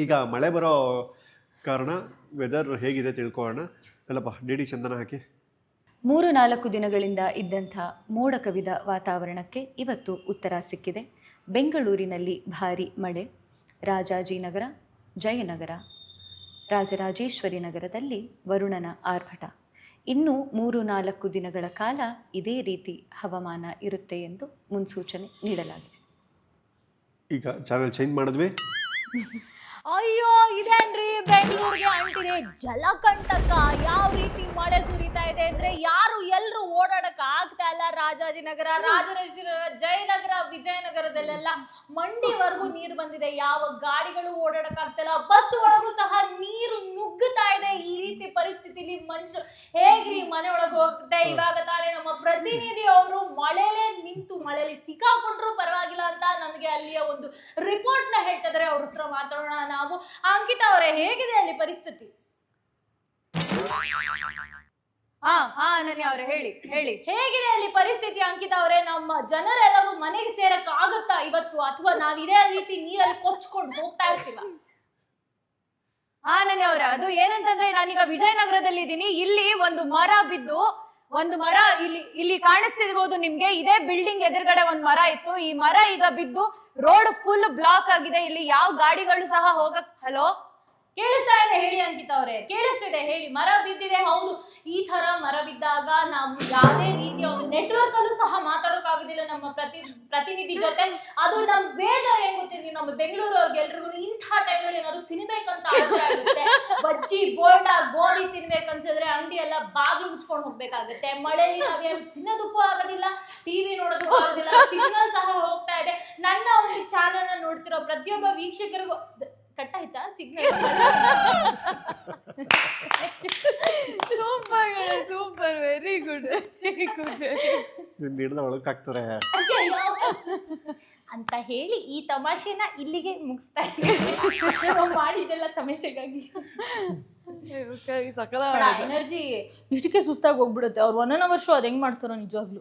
ಈಗ ಮಳೆ ಬರೋ ಕಾರಣ ವೆದರ್ ಹೇಗಿದೆ ತಿಳ್ಕೊಳ್ಳೋಣ. ಅಲ್ಲಪ್ಪ ಡಿ ಡಿ ಚಂದನ ಹಾಕಿ. ಮೂರು ನಾಲ್ಕು ದಿನಗಳಿಂದ ಇದ್ದಂಥ ಮೋಡ ಕವಿದ ವಾತಾವರಣಕ್ಕೆ ಇವತ್ತು ಉತ್ತರ ಸಿಕ್ಕಿದೆ. ಬೆಂಗಳೂರಿನಲ್ಲಿ ಭಾರಿ ಮಳೆ. ರಾಜಾಜಿನಗರ ಜಯನಗರ ರಾಜರಾಜೇಶ್ವರಿ ನಗರದಲ್ಲಿ ವರುಣನ ಆರ್ಭಟ. ಇನ್ನು ಮೂರು ನಾಲ್ಕು ದಿನಗಳ ಕಾಲ ಇದೇ ರೀತಿ ಹವಾಮಾನ ಇರುತ್ತೆ ಎಂದು ಮುನ್ಸೂಚನೆ ನೀಡಲಾಗಿದೆ. ಈಗ ಚಾನಲ್ ಚೇಂಜ್ ಮಾಡಿದ್ವಿ. ಅಯ್ಯೋ ಇದೇನ್ರಿ ಬೆಂಗಳೂರಿಗೆ ಅಂಟಿದೆ. ಜಲಕಂಟಕ ಯಾವ ರೀತಿ ಮಳೆ ಸುರಿತಾ ಇದೆ ಅಂದ್ರೆ ಯಾರು ಎಲ್ರು ಓಡಾಡಕ್ ಆಗ್ತಾ ಇಲ್ಲ ರಾಜಾಜಿನಗರ ರಾಜರಾಜೇಶ್ವರ ಜಯನಗರ, ವಿಜಯನಗರದಲ್ಲೆಲ್ಲ ಮಂಡಿವರೆಗೂ ನೀರು ಬಂದಿದೆ. ಯಾವ ಗಾಡಿಗಳು ಓಡಾಡಕ್ ಆಗ್ತಾ ಇಲ್ಲ ಬಸ್ ಒಳಗೂ ಸಹ ನೀರು ನುಗ್ಗುತ್ತಾ ಇದೆ ಈ ರೀತಿ ಪರಿಸ್ಥಿತಿಲಿ ಮನುಷ್ಯರು ಹೇಗ್ರಿ ಮನೆ ಒಳಗೆ ಹೋಗುತ್ತೆ ಇವಾಗ ತಾನೇ ನಮ್ಮ ಪ್ರತಿನಿಧಿ ಅವರು ಮಳೆಲೇ ನಿಂತು ಮಳೆಲಿ ಸಿಕ್ಕಾಕೊಂಡ್ರು ಪರವಾಗಿಲ್ಲ ಅಂತ ನಮಗೆ ಅಲ್ಲಿಯ ಒಂದು ರಿಪೋರ್ಟ್ನ ಹೇಳ್ತಾ ಇದಾರೆ ಅವ್ರ ಹತ್ರ ಮಾತಾಡೋಣ ನಾವು. ಅಂಕಿತಾ ಅವರೇ ಹೇಗಿದೆ ಅಲ್ಲಿ ಪರಿಸ್ಥಿತಿ? ಹಾ ಹಾ ಅನನ್ಯ ಅವ್ರೆ ಹೇಳಿ ಹೇಳಿ. ಹೇಗಿದೆ ಅಲ್ಲಿ ಪರಿಸ್ಥಿತಿ ಅಂಕಿತ ಅವರೇ? ನಮ್ಮ ಜನರೆಲ್ಲರೂ ಮನೆಗೆ ಸೇರಕ್ ಆಗುತ್ತಾ ಇವತ್ತು? ಅಥವಾ ನಾವ್ ಇದೇ ರೀತಿ ನೀರಲ್ಲಿ ಕೊಚ್ಕೊಂಡು ಹೋಗ್ತಾ ಇರ್ತೀವ? ಆನನ್ಯ ಅವರ, ಅದು ಏನಂತಂದ್ರೆ ನಾನೀಗ ವಿಜಯನಗರದಲ್ಲಿ ಇದ್ದೀನಿ. ಇಲ್ಲಿ ಒಂದು ಮರ ಬಿದ್ದು, ಒಂದು ಮರ ಇಲ್ಲಿ ಇಲ್ಲಿ ಕಾಣಿಸ್ತಿರ್ಬೋದು ನಿಮ್ಗೆ. ಇದೇ ಬಿಲ್ಡಿಂಗ್ ಎದುರುಗಡೆ ಒಂದು ಮರ ಇತ್ತು. ಈ ಮರ ಈಗ ಬಿದ್ದು ರೋಡ್ ಫುಲ್ ಬ್ಲಾಕ್ ಆಗಿದೆ. ಇಲ್ಲಿ ಯಾವ ಗಾಡಿಗಳು ಸಹ ಹೋಗಕ್, ಹಲೋ? ಕೇಳಿಸ್ತಾ ಇದೆ ಹೇಳಿ ಅಂಕಿತ ಅವರೇ. ಕೇಳಿಸ್ತಿದೆ, ಹೇಳಿ. ಮರ ಬಿದ್ದಿದೆ, ಹೌದು. ಈ ತರ ಮರ ಬಿದ್ದಾಗ ನಾವು ಯಾವುದೇ ರೀತಿಯ ಒಂದು ನೆಟ್ವರ್ಕ್ ಅಲ್ಲೂ ಸಹ ಮಾತಾಡೋಕ್ಕಾಗೋದಿಲ್ಲ ನಮ್ಮ ಪ್ರತಿ, ಪ್ರತಿನಿಧಿ ಜೊತೆ. ಅದು ನಮ್ ಬೇಜಾರು ಏನ್ ಗೊತ್ತಿದ್ವಿ ನಮ್ಮ ಬೆಂಗಳೂರು ಅವ್ರಿಗೆಲ್ರಿಗೂ ಇಂಥ ಟೈಮಲ್ಲಿ ಏನಾದ್ರು ತಿನ್ಬೇಕಂತ ಬಜ್ಜಿ ಬೋಂಡ ಗೋಧಿ ತಿನ್ಬೇಕನ್ಸಿದ್ರೆ ಅಂಗಡಿ ಎಲ್ಲ ಬಾಗಿಲು ಮುಚ್ಕೊಂಡು ಹೋಗ್ಬೇಕಾಗುತ್ತೆ. ಮಳೆಯಲ್ಲಿ ನಾವೇನು ತಿನ್ನೋದಕ್ಕೂ ಆಗೋದಿಲ್ಲ ಟಿವಿ ನೋಡೋದಕ್ಕೂ ಆಗೋದಿಲ್ಲ ಸಿಗ್ನಲ್ ಸಹ ಹೋಗ್ತಾ ಇದೆ. ನನ್ನ ಒಂದು ಚಾನಲ್ ನೋಡ್ತಿರೋ ಪ್ರತಿಯೊಬ್ಬ ವೀಕ್ಷಕರಿಗೂ ಕಟ್ ಆಯ್ತಾ signal super super very good ನಿನ್ನ ಹಿಡ್ದ ಒಳಗೆ ಹಾಕ್ತಾರೆ. ಅಯ್ಯಯ್ಯೋ. ಅಂತ ಹೇಳಿ ಈ ತಮಾಷೆನ ಇಲ್ಲಿಗೆ ಮುಗಿಸ್ತಾ ಇದ್ದೀವಿ ನಾವು ಮಾಡಿದೆಲ್ಲ ತಮಾಷೆಗಾಗಿ. ಸಕಲ ಎನರ್ಜಿ ಇಷ್ಟಕ್ಕೆ ಸುಸ್ತಾಗಿ ಹೋಗ್ಬಿಡುತ್ತೆ. ಅವ್ರು ಒನ್ ಅವರ್ ಶೋ ಅದು ಹೆಂಗ್ ಮಾಡ್ತಾರೋ ನಿಜವಾಗ್ಲು.